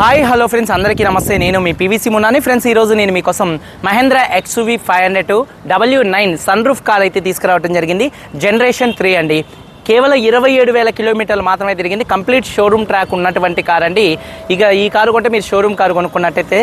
Hi hello friends అందరికీ నమస్తే. నేను మీ పీవీసీ మున్నాని ఫ్రెండ్స్ ఈరోజు నేను మీకోసం Mahindra XUV five hundred W nine sunroof car అయితే తీసుకురావడం జరిగింది. జనరేషన్ త్రీ అండి. కేవలం ఇరవై ఏడు వేల కిలోమీటర్లు మాత్రమే తిరిగింది. కంప్లీట్ షోరూమ్ ట్రాక్ ఉన్నటువంటి కార్ అండి. ఇక ఈ కారు కొంటే మీరు షోరూమ్ కారు కొనుక్కున్నట్టయితే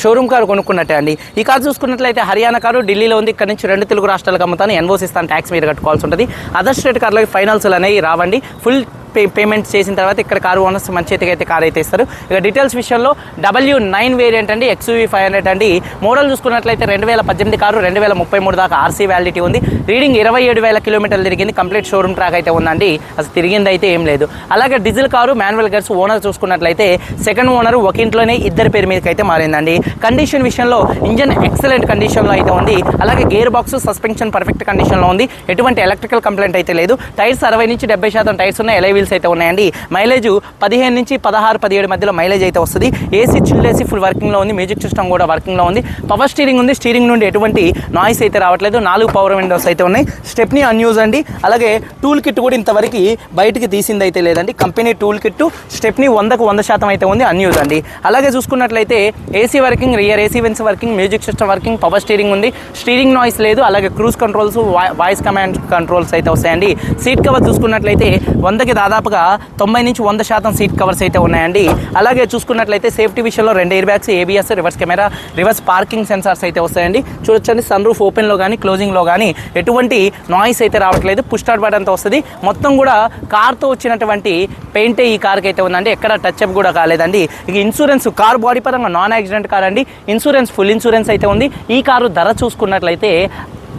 షోరూమ్ కారు కొనుక్కున్నట్టే అండి. ఈ కారు చూసుకున్నట్లయితే హర్యానా కారు ఢిల్లీలో ఉంది. ఇక్కడ నుంచి రెండు తెలుగు రాష్ట్రాలకు అమ్ముతాను. ఎన్వోసిస్తాను ట్యాక్స్ మీరు కట్టుకోవాల్సి ఉంటుంది. అదర్ స్టేట్ కార్లకి ఫైనాన్సులు అనేవి రావండి. ఫుల్ పే పేమెంట్ చేసిన తర్వాత ఇక్కడ కారు ఓనర్స్ మంచి చేతికి అయితే కార్ అయితే ఇస్తారు. ఇక డీటెయిల్స్ విషయంలో డబ్ల్యూ నైన్ వేరియంట్ అండి ఎక్స్యూవీ ఫైవ్ హండ్రెడ్ అండి. మోడల్ చూసుకున్నట్లయితే రెండు వేల పద్దెనిమిది కారు రెండు వేల ముప్పై మూడు దాకా ఆర్సీ వ్యాలిడిటీ ఉంది. రీడింగ్ ఇరవై ఏడు వేల కిలోమీటర్లు తిరిగింది. కంప్లీట్ షోరూమ్ ట్రాక్ అయితే ఉందండి. అసలు తిరిగింది అయితే ఏం లేదు. అలాగే diesel car manual gears owner చూసుకున్నట్లయితే సెకండ్ ఓనర్ ఒక ఇంట్లోనే ఇద్దరి పేరు మీదకి అయితే మారిందండి. కండిషన్ విషయంలో ఇంజన్ ఎక్సలెంట్ కండిషన్లో అయితే ఉంది. అలాగే గేర్ బాక్స్ సస్పెన్షన్ పర్ఫెక్ట్ కండిషన్లో ఉంది. ఎటువంటి ఎలక్ట్రికల్ కంప్లైంట్ అయితే లేదు. టైర్స్ అరవై నుంచి డెబ్బై శాతం టైర్స్ ఉన్నాయి. ఎలై వెహికల్స్ అయితే ఉన్నాయండి. మైలేజ్ పదిహేను నుంచి పదహారు పదిహేడు మధ్యలో మైలేజ్ అయితే వస్తుంది. ఏసీ చిల్ ఏసీ ఫుల్ వర్కింగ్లో ఉంది. మ్యూజిక్ సిస్టమ్ కూడా వర్కింగ్లో ఉంది. పవర్ స్టీరింగ్ ఉంది. స్టీరింగ్ నుండి ఎటువంటి నాయిస్ అయితే రావట్లేదు. నాలుగు పవర్ విండోస్ అయితే ఉన్నాయి. స్టెప్ని అన్యూజ్ అండి. అలాగే టూల్ కిట్ కూడా ఇంతవరకు బయటికి తీసింది అయితే లేదండి. కంపెనీ టూల్ కిట్ స్టెప్ని వందకు వంద శాతం అయితే ఉంది. అన్యూజ్ అండి. అలాగే చూసుకున్నట్లయితే AC working rear AC vents working music system working power steering ఉంది. స్టీరింగ్ నాయిస్ లేదు. అలాగే cruise controls voice command controls అయితే వస్తాయండి. సీట్ కవర్ చూసుకున్నట్లయితే వందకి దాదాపుగా తొంభై నుంచి వంద శాతం సీట్ కవర్స్ అయితే ఉన్నాయండి. అలాగే చూసుకున్నట్లయితే సేఫ్టీ విషయంలో రెండు air bags ABS reverse camera reverse parking sensors అయితే వస్తాయండి. చూడొచ్చండి సన్ రూఫ్ ఓపెన్లో కానీ క్లోజింగ్లో కానీ ఎటువంటి నాయిస్ అయితే రావట్లేదు. పుష్ స్టార్ట్ బటన్తో వస్తుంది. మొత్తం కూడా కార్తో వచ్చినటువంటి పెయింటే ఈ కార్కి అయితే ఉందండి. ఎక్కడ టచ్ అప్ కూడా కాలేదండి. ఇక ఇన్సూరెన్స్ కార్ బాడీ పరంగా నాన్ యాక్సిడెంట్ కార్ అండి. ఇన్సూరెన్స్ ఫుల్ ఇన్సూరెన్స్ అయితే ఉంది. ఈ కారు ధర చూసుకున్నట్లయితే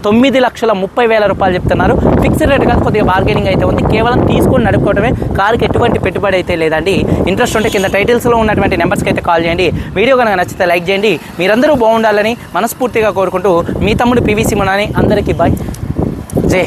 తొమ్మిది లక్షల ముప్పై వేల రూపాయలు చెప్తున్నారు. ఫిక్స్డ్ రేట్ కాదు కొద్దిగా బార్గెనింగ్ అయితే ఉంది. కేవలం తీసుకొని నడుపుకోవడమే కారుకి ఎటువంటి పెట్టుబడి అయితే లేదండి. ఇంట్రెస్ట్ ఉంటే కింద టైటిల్స్లో ఉన్నటువంటి నెంబర్స్కి అయితే కాల్ చేయండి. వీడియో కనుక నచ్చితే లైక్ చేయండి. మీరందరూ బాగుండాలని మనస్ఫూర్తిగా కోరుకుంటూ మీ తమ్ముడు పీవీసీ మునాని అందరికీ బాయ్ జై